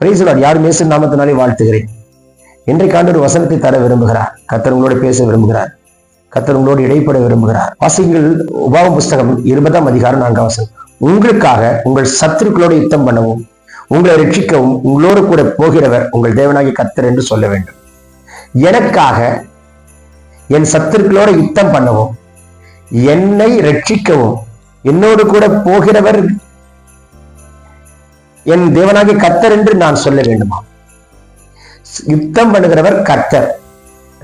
பிரைசலாட் யார் மேசு நாமத்தினாலே வாழ்த்துகிறேன். இன்றைக்கு ஆண்டு ஒரு வசனத்தை தர விரும்புகிறார். கத்தர் உங்களோட பேச விரும்புகிறார். கத்தர் உங்களோடு இடைப்பட விரும்புகிறார். வாசிங்கள் உபாவம் புஸ்தகம் இருபதாம் அதிகாரம் நான்காம் வசனம். உங்களுக்காக உங்கள் சத்துருக்களோடு யுத்தம் பண்ணவும் உங்களை ரட்சிக்கவும் உங்களோடு கூட போகிறவர் உங்கள் தேவனாகி கத்தர் என்று சொல்ல வேண்டும். எனக்காக என் சத்துருக்களோட யுத்தம் பண்ணவும் என்னை ரட்சிக்கவும் என்னோடு கூட போகிறவர் என் தேவனாகி கத்தர் என்று நான் சொல்ல வேண்டுமா? யுத்தம் பண்ணுகிறவர் கர்த்தர்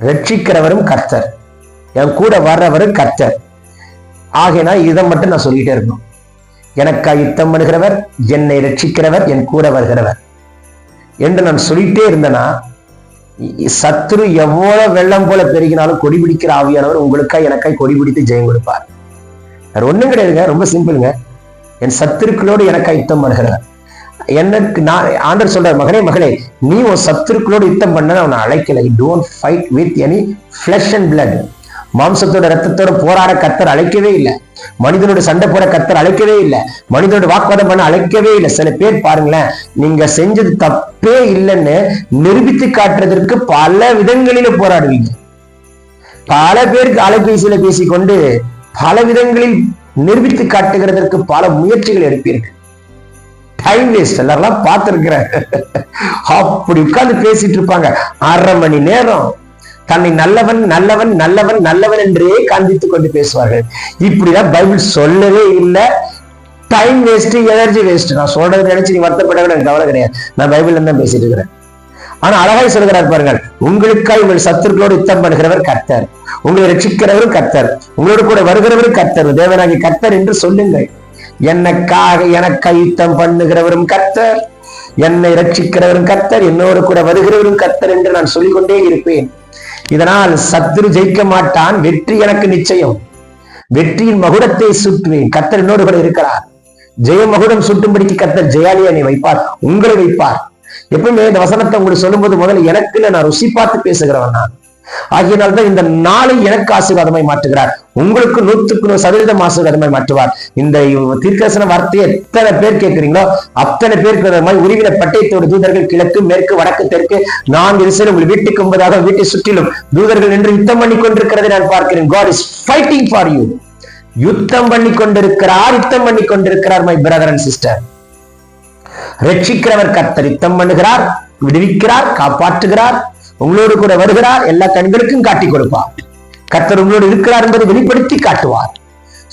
ரட்சிக்கிறவரும் கர்த்தர் என் கூட வர்றவரும் கர்த்தர். ஆகையினா இதை மட்டும் நான் சொல்லிட்டே இருக்கணும். எனக்கா யுத்தம் பண்ணுகிறவர் என்னை ரட்சிக்கிறவர் என் கூட வருகிறவர். என்று நான் சொல்லிட்டே இருந்தேன்னா சத்துரு எவ்வளவு வெள்ளம் போல பெருகினாலும் கொடி பிடிக்கிற ஆவியானவர் உங்களுக்கா எனக்காய் கொடி பிடித்து ஜெயம் கொடுப்பார். வேற ஒண்ணும் கிடையாதுங்க ரொம்ப சிம்பிளுங்க என் சத்துருக்களோடு எனக்காய் யுத்தம் பண்ணுகிறவர். எனக்கு நான் ஆண்டர் சொல்றார் மகனே மகளே நீ உன் சத்துருக்களோடு யுத்தம் பண்ண அவனை அழைக்கல. Don't fight with any flesh and blood மாம்சத்தோட ரத்தத்தோட போராட கத்தர் அழைக்கவே இல்லை. மனிதனோட சண்டை போட கத்தர் அழைக்கவே இல்லை. மனிதனோட வாக்குவாதம் பண்ண அழைக்கவே இல்லை. சில பேர் பாருங்களேன் நீங்க செஞ்சது தப்பே இல்லைன்னு நிரூபித்து காட்டுறதற்கு பல விதங்களில போராடுவீங்க. பல பேருக்கு அலைபேசியில பேசிக்கொண்டு பல விதங்களில் நிரூபித்து காட்டுகிறதற்கு பல முயற்சிகள் எடுப்பீர்கள். டைம் வேஸ்ட் எல்லாரெல்லாம் பார்த்துருக்கிறேன். அப்படி உட்கார்ந்து பேசிட்டு இருப்பாங்க. அரை மணி நேரம். தன்னை நல்லவன் நல்லவன் நல்லவன் நல்லவன் என்றே காண்பித்துக் கொண்டு பேசுவார்கள். இப்படிதான் பைபிள் சொல்லவே இல்லை. டைம் வேஸ்ட் எனர்ஜி வேஸ்ட் நான் சொல்றது நினைச்சு நீ வருத்தப்பட கூட எனக்கு கவலை கிடையாது. நான் பைபிள்ல தான் பேசிட்டு இருக்கிறேன். ஆனா அழகாய் சொல்கிறார் பாருங்கள். உங்களுக்காய் உங்கள் சத்துருக்களோடு யுத்தம் பண்ணுகிறவர் கர்த்தர். உங்களை ரட்சிக்கிறவரும் கர்த்தர். உங்களோடு கூட வருகிறவரும் கர்த்தர். தேவனாகி கர்த்தர் என்று சொல்லுங்கள். என்னக்காக எனக்கு யுத்தம் பண்ணுகிறவரும் கர்த்தர் என்னை ரட்சிக்கிறவரும் கர்த்தர் என்னோடு கூட வருகிறவரும் கர்த்தர் என்று நான் சொல்லிக்கொண்டே இருப்பேன். இதனால் சத்துரு ஜெயிக்க மாட்டான் வெற்றி எனக்கு நிச்சயம். வெற்றியின் மகுடத்தை சுற்றுவேன் கர்த்தர் என்னோடு கூட இருக்கிறார். ஜெய மகுடம் சுட்டும்படிக்கு கர்த்தர் ஜெயாலியை வைப்பார் உங்களை வைப்பார். எப்பவுமே இந்த வசனத்தை உங்களுக்கு சொல்லும்போது முதல்ல எனக்கு நான் ருசி பார்த்து பேசுகிறவன் நான். ஆகியனால்தான் இந்த நாளை எனக்கு ஆசீர்வாதமாய் மாற்றுகிறார். உங்களுக்கு நூத்துக்கு நூறு சதவீதம் ஆசீர்வாதமாய் மாற்றுவார். இந்த தீர்க்கசன வார்த்தையை எத்தனை பேர் கேட்கிறீங்களோ அத்தனை பேருக்கு மாதிரி உருவின பட்டயத்தோடு தூதர்கள் கிழக்கு மேற்கு வடக்கு தெற்கு நான்கு திசையில் உங்கள் வீட்டுக்கு முன்பதாக வீட்டை சுற்றிலும் தூதர்கள் நின்று யுத்தம் பண்ணி கொண்டிருக்கிறதை நான் பார்க்கிறேன். God is fighting for you யுத்தம் பண்ணி கொண்டிருக்கிறார் யுத்தம் பண்ணி கொண்டிருக்கிறார் மை பிரதர் அண்ட் சிஸ்டர் ரட்சிக்கிறவர் கர்த்தர் யுத்தம் பண்ணுகிறார் விடுவிக்கிறார் காப்பாற்றுகிறார் உங்களோடு கூட வருகிறார் எல்லா கண்களுக்கும் காட்டி கொடுப்பார். கர்த்தர் உங்களோடு இருக்கிறார் என்பதை வெளிப்படுத்தி காட்டுவார்.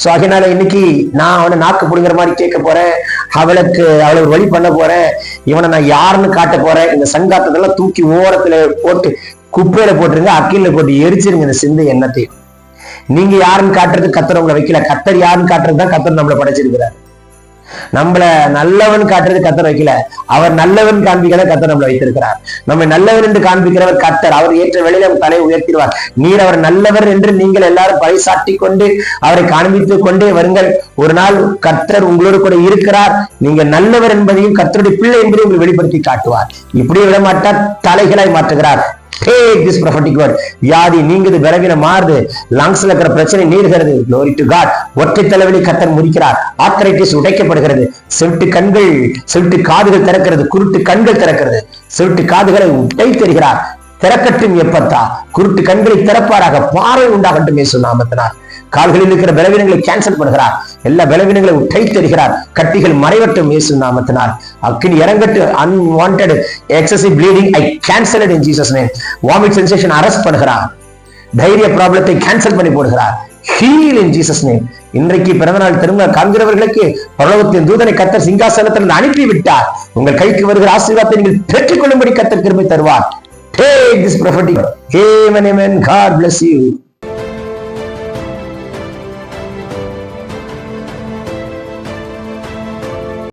சோ அதனால இன்னைக்கு நான் அவனை நாக்கு புடுங்குற மாதிரி கேட்க போறேன். அவளுக்கு அவளை ஒரு வழி பண்ண போறேன். இவனை நான் யாருன்னு காட்ட போறேன். இந்த சங்காத்தத்தெல்லாம் தூக்கி ஓரத்துல போட்டு குப்பையில போட்டுருங்க அக்கீல போட்டு எரிச்சிருங்க இந்த சிந்தை எண்ணத்தையும். நீங்க யாருன்னு காட்டுறது கத்தர் உங்களை வைக்கல. கத்தர் யாருன்னு காட்டுறது தான் கத்தர் நம்மளை படைச்சிருக்கிறார். நம்மள நல்லவன் காட்டுறது கத்தர் வைக்கல. அவர் நல்லவன் காண்பிக்கிற கத்தர் நம்மளை வைத்திருக்கிறார். நம்ம நல்லவன் என்று காண்பிக்கிறவர் கத்தர் அவர் ஏற்ற வேளையில தலை உயர்த்திடுவார். நீர் அவர் நல்லவர் என்று நீங்கள் எல்லாரும் பறைசாட்டி கொண்டு அவரை காண்பித்துக் கொண்டே வருங்கள். ஒரு நாள் கத்தர் உங்களோடு கூட இருக்கிறார். நீங்க நல்லவர் என்பதையும் கத்தருடைய பிள்ளை என்பதையும் உங்களை வெளிப்படுத்தி காட்டுவார். இப்படியே விட மாட்டார் தலைகளாய் மாற்றுகிறார். Take this prophetic word. வியாதி நீங்குது விரவின மாறுது. லங்ஸ்ல இருக்கிற பிரச்சனை நீர்கிறது. Glory to God. ஒற்றை தலைவலி கத்தர் முடிக்கிறார் ஆர்த்தரைட்டிஸ் உடைக்கப்படுகிறது. செவிட்டு கண்கள் செவிட்டு காதுகள் திறக்கிறது. குருட்டு கண்கள் திறக்கிறது. செவிட்டு காதுகளை உடை தருகிறார். திறக்கட்டும் எப்பத்தா? குருட்டு கண்களை திறப்பாராக. பாறை உண்டாகட்டும் இயேசு நாமத்தினார் கால்களில் இருக்கிற பலவீனங்களை கேன்சல் பண்ணுகிறார். எல்லா பலவீனங்களை உடை தருகிறார் கட்டிகள் மறைவட்டும் இயேசு நாமத்தினால். அக்கினி இறங்கட்டு unwanted excessive bleeding I cancel in Jesus name vomit sensation arrest பண்ணுகிறார். தைரிய ப்ராப்ளத்தை கேன்சல் பண்ணி போடுகிறார். ஹீல் இன் ஜீசஸ் நேம் இன்றைக்கு பிறந்தநாள் திரும்ப காண்கிறவர்களுக்கு பரலோகத்தின் தூதனை கத்தர் சிங்காசனத்திலிருந்து அனுப்பி விட்டார் உங்கள் கைக்கு வருகிற ஆசீர்வாதத்தை நீங்கள் பெற்றுக்கொள்ளும்படி கத்தர் திரும்பி தருவார். Take this prophetic. Amen, amen. God bless you.